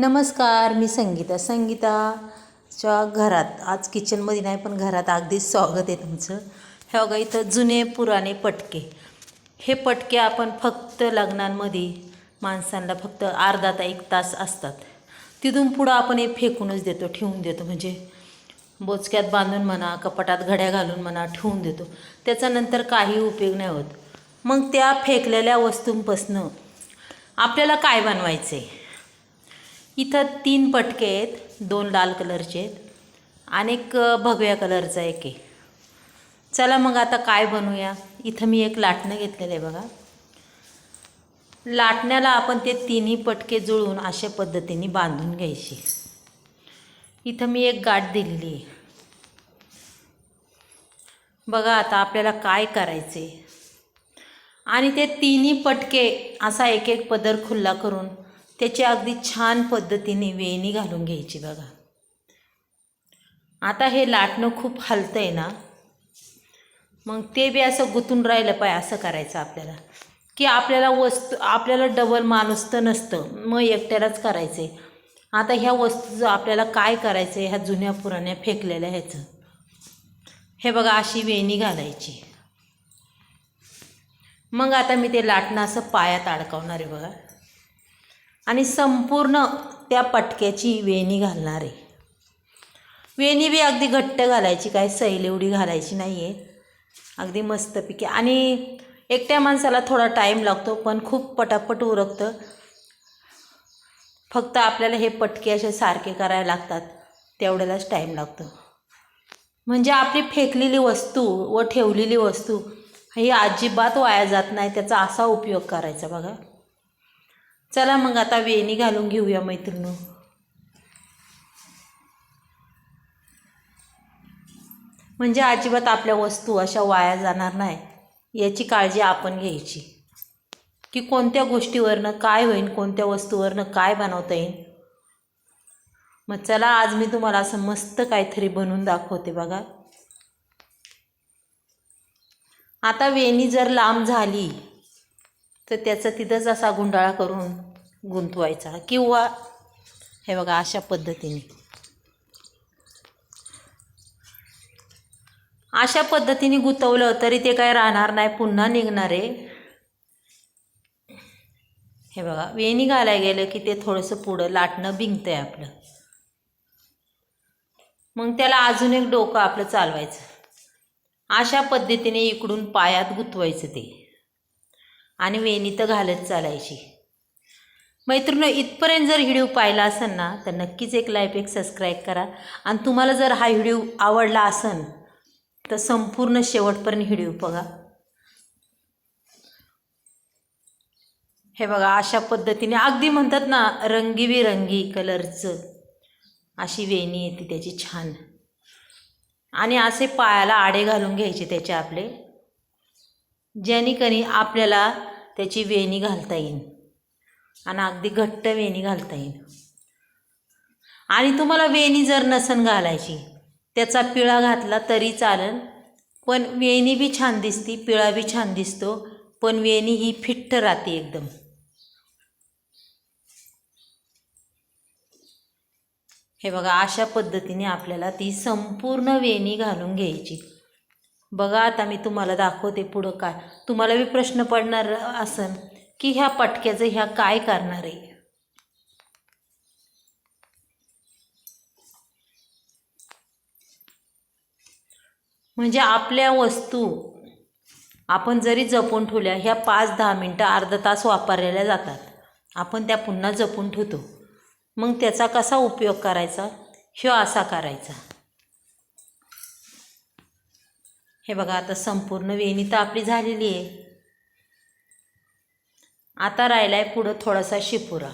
नमस्कार मी संगीता. संगीताच्या घरात आज किचनमध्ये नाही पण घरात अगदीच स्वागत आहे तुमचं. हे बघा इथं जुने पुराणे पटके. हे पटके आपण फक्त लग्नांमध्ये माणसांना फक्त अर्धा ता एक तास असतात. तिथून पुढं आपण हे फेकूनच देतो ठेवून देतो. म्हणजे बोचक्यात बांधून म्हणा कपाटात घड्या घालून म्हणा ठेवून देतो. त्याच्यानंतर काही उपयोग नाही होत. मग त्या फेकलेल्या वस्तूंपासनं आपल्याला काय बनवायचं आहे इथं तीन पटके आहेत. दोन लाल कलरचे आहेत. आणि एक भगव्या कलरचा एक आहे. चला मग आता काय बनवूया? इथं मी एक लाटणं घेतलेलं आहे बघा. लाटण्याला आपण ते तिन्ही पटके जुळून अशा पद्धतीने बांधून घ्यायचे. इथं मी एक गाठ दिलेली आहे. बघा आता आपल्याला काय करायचे आणि ते तिन्ही पटके असा एक एक पदर खुल्ला करून त्याची अगदी छान पद्धतीने वेणी घालून घ्यायची बघा. आता हे लाटणं खूप हलतं आहे ना. मग ते बी असं गुंतून राहिलं पाय असं करायचं आपल्याला. की आपल्याला वस्तू आपल्याला डबल माणूस तर नसतं. मग एकट्यालाच करायचं आहे आता ह्या वस्तूचं आपल्याला काय करायचं आहे ह्या जुन्या पुराण्या फेकलेल्या ह्याचं. हे बघा अशी वेणी घालायची. मग आता मी ते लाटणं असं पायात अडकवणार आहे बघा. आणि संपूर्ण त्या पटक्याची वेणी घालणार आहे. वेणी बी अगदी घट्ट घालायची काय सैल एवढी घालायची नाही आहे अगदी मस्तपैकी. आणि एकट्या माणसाला थोडा टाईम लागतो पण खूप पटापट उरकतं. फक्त आपल्याला हे पटके असे सारखे करायला लागतात तेवढ्यालाच टाईम लागतो. म्हणजे आपली फेकलेली वस्तू व ठेवलेली वस्तू ही अजिबात वाया जात नाही त्याचा असा उपयोग करायचा बघा. चला मग आता वेणी घालून घेऊया मैत्रिणी म्हणजे अजिबात आपल्या वस्तू अशा वाया जाणार नाही याची काळजी आपण घ्यायची. की कोणत्या गोष्टीवरनं काय होईल कोणत्या वस्तूवरनं काय बनवता येईल मग चला आज मी तुम्हाला असं मस्त काहीतरी बनवून दाखवते बघा. आता वेणी जर लांब झाली तर त्याचा तिथंच असा गुंडाळा करून गुंतवायचा. किंवा हे बघा अशा पद्धतीने. अशा पद्धतीने गुंतवलं तरी ते काय राहणार नाही पुन्हा निघणार आहे. हे बघा वेणी घालायला गेलं की ते थोडंसं पुढं लाटणं भिंगतं आहे आपलं. मग त्याला अजून एक डोकं आपलं चालवायचं. अशा पद्धतीने इकडून पायात गुंतवायचं ते. आणि वेणी तर घालत चालायची. मैत्रिणी इथपर्यंत जर व्हिडिओ पाहिला असेल ना तर नक्कीच एक लाईक एक सबस्क्राईब करा. आणि तुम्हाला जर हा व्हिडिओ आवडला असेल तर संपूर्ण शेवटपर्यंत व्हिडिओ बघा. हे बघा अशा पद्धतीने अगदी म्हणतात ना रंगीबिरंगी कलरचं अशी वेणी येते त्याची छान. आणि असे पायाला आडे घालून घ्यायचे त्याचे आपले. जेणेकरी आपल्याला त्याची वेणी घालता येईल आणि अगदी घट्ट वेणी घालता येईल आणि तुम्हाला वेणी जर नसन घालायची त्याचा पिळा घातला तरी चालेल पण वेणी बी छान दिसती पिळा बी छान दिसतो पण वेणी ही फिट्ट राहते एकदम. हे बघा अशा पद्धतीने आपल्याला ती संपूर्ण वेणी घालून घ्यायची. बघा आता मी तुम्हाला दाखवते पुढं काय. तुम्हाला बी प्रश्न पडणार असन की ह्या पटक्याचं ह्या काय करणार आहे? म्हणजे आपल्या वस्तू आपण जरी जपून ठेवल्या ह्या पाच दहा मिनटं अर्धा तास वापरलेल्या जातात. आपण त्या पुन्हा जपून ठेवतो. मग त्याचा कसा उपयोग करायचा? ह्यो असा करायचा. हे बघा आता संपूर्ण वेणी तर आपली झालेली आहे. आता राहिला आहे पुढं थोडासा शिपुरा.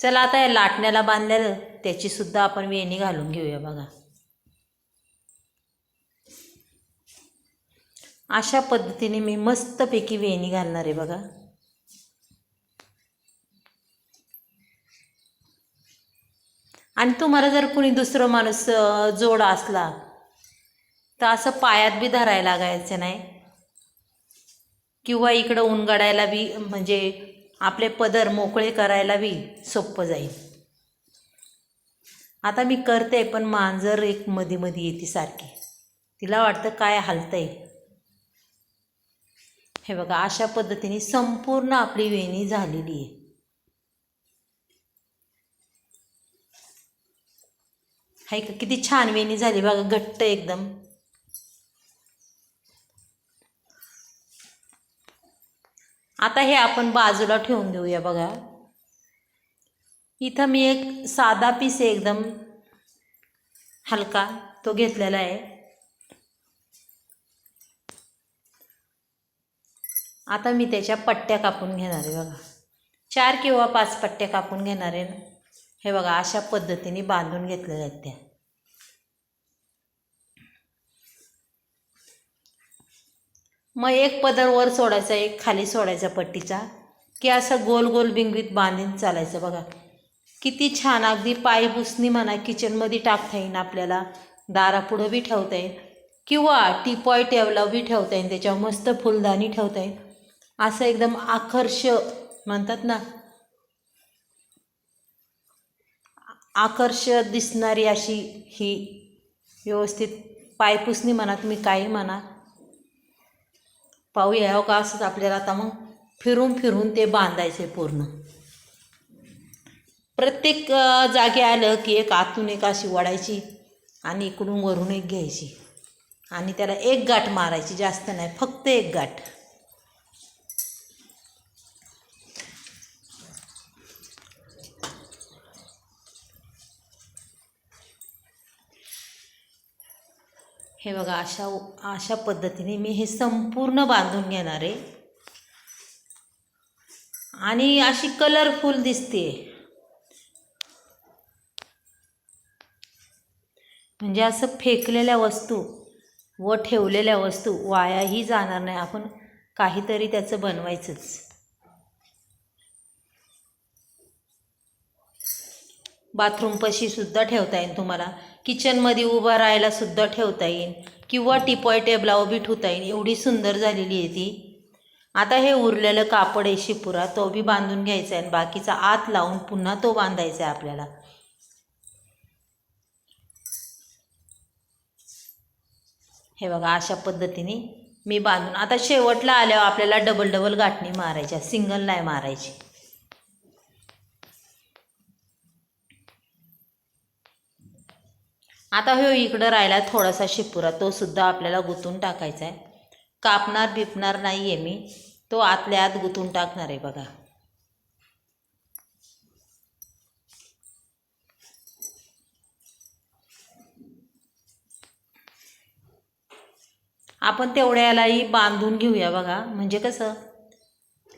चला आता या लाटण्याला बांधलेलं त्याचीसुद्धा आपण वेणी घालून घेऊया बघा. अशा पद्धतीने मी मस्तपैकी वेणी घालणार आहे बघा. आणि तुम्हाला जर कुणी दुसरं माणूस जोड असला तर असं पायात बी धरायला लागायचं नाही. किंवा इकडं उनगडायला बी म्हणजे आपले पदर मोकळे करायला बी सोपं जाईल. आता मी करते पण मांजर एक मध्ये मध्ये येते सारखी. तिला वाटतं काय हलतंय. हे बघा अशा पद्धतीने संपूर्ण आपली वेणी झालेली आहे. हाय का किती छान वेणी झाली बघा घट्ट एकदम. आता हे आपण बाजूला ठेवून देऊया बघा. इथं मी एक साधा पीस एकदम हलका तो घेतलेला आहे. आता मी त्याच्या पट्ट्या कापून घेणार आहे बघा. चार किंवा पाच पट्ट्या कापून घेणार आहे हे बघा अशा पद्धतीने बांधून घेतलेल्या आहेत त्या. मग एक पदर वर सोडायचा एक खाली सोडायचा पट्टीचा की असं गोल गोल बिंगवीत बांधून चालायचं बघा. किती छान अगदी पाय पुसणी म्हणा किचनमध्ये टाकता येईन आपल्याला. दारापुढं बी ठेवता येईल किंवा टीपॉय टेवला बी ठेवता येईल त्याच्यावर मस्त फुलदाणी ठेवता येईल असं एकदम आकर्ष म्हणतात ना आकर्ष दिसणारी अशी ही व्यवस्थित पायपुसणी म्हणा तुम्ही काही म्हणा पाहू यावं हो का? असंच आपल्याला आता मग फिरून फिरून ते बांधायचे पूर्ण. प्रत्येक जागी आलं की एक आतून एक अशी वडायची आणि इकडून वरून एक घ्यायची. आणि त्याला एक गाठ मारायची जास्त नाही फक्त एक गाठ. हे बघा अशा अशा पद्धतीने मी हे संपूर्ण बांधून घेणार आहे. आणि अशी कलरफुल दिसते म्हणजे असं फेकलेल्या वस्तू व ठेवलेल्या वस्तू वायाही जाणार नाही. आपण काहीतरी त्याचं बनवायचंच. बाथरूमपाशी सुद्धा ठेवता येईल तुम्हाला. किचनमध्ये उभा राहायला सुद्धा ठेवता येईल किंवा टिपॉय टेबलावर बी ठेवता येईल एवढी सुंदर झालेली आहे ती. आता हे उरलेलं कापड आहे शिपुरा तो बी बांधून घ्यायचा आहे आणि बाकीचा आत लावून पुन्हा तो बांधायचा आहे आपल्याला. हे बघा अशा पद्धतीने मी बांधून आता शेवटला आल्यावर आपल्याला डबल डबल गाठणी मारायच्या सिंगल नाही मारायची. आता हो इकडं राहिला थोडासा शिपुरा तो सुद्धा आपल्याला गुंतून टाकायचा आहे. कापणार बिपणार नाही आहे मी. तो आतल्या आत गुंतून टाकणार आहे बघा. आपण तेवढ्यालाही बांधून घेऊया बघा. म्हणजे कसं?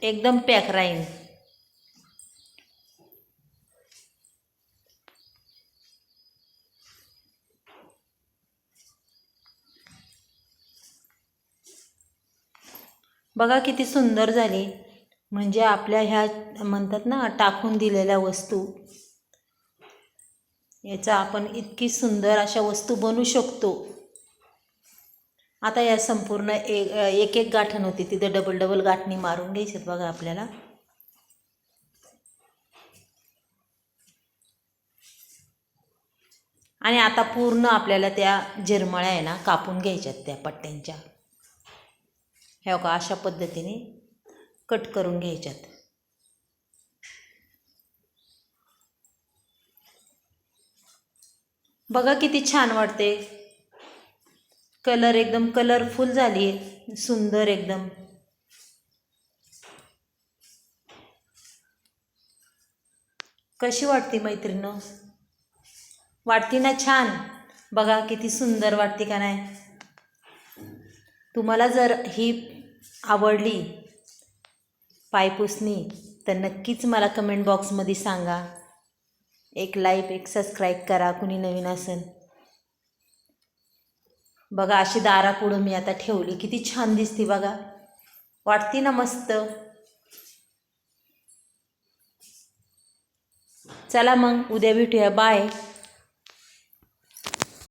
एकदम पॅक राहील बघा किती सुंदर झाली. म्हणजे आपल्या ह्या म्हणतात ना टाकून दिलेल्या वस्तू. याचा आपण इतकी सुंदर अशा वस्तू बनवू शकतो. आता या संपूर्ण एक एक एक गाठण होती. तिथे डबल डबल गाठणी मारून घ्यायच्यात बघा आपल्याला. आणि आता पूर्ण आपल्याला त्या झिरमळ्या आहे ना कापून घ्यायच्यात त्या पट्ट्यांच्या. ह्या का अशा पद्धतीने कट करून घ्यायच्यात. बघा किती छान वाटते कलर एकदम कलरफुल झाली आहे सुंदर एकदम. कशी वाटते मैत्रिणं वाटते ना छान? बघा किती सुंदर वाटते का नाही? तुम्हाला जर ही आवडली पायपुसणी तर नक्कीच मला कमेंट बॉक्समध्ये सांगा. एक लाईक एक सबस्क्राईब करा कुणी नवीन असेल. बघा अशी दारापुढं मी आता ठेवली. किती छान दिसते बघा. वाटते ना मस्त. चला मग उद्या भेटूया. बाय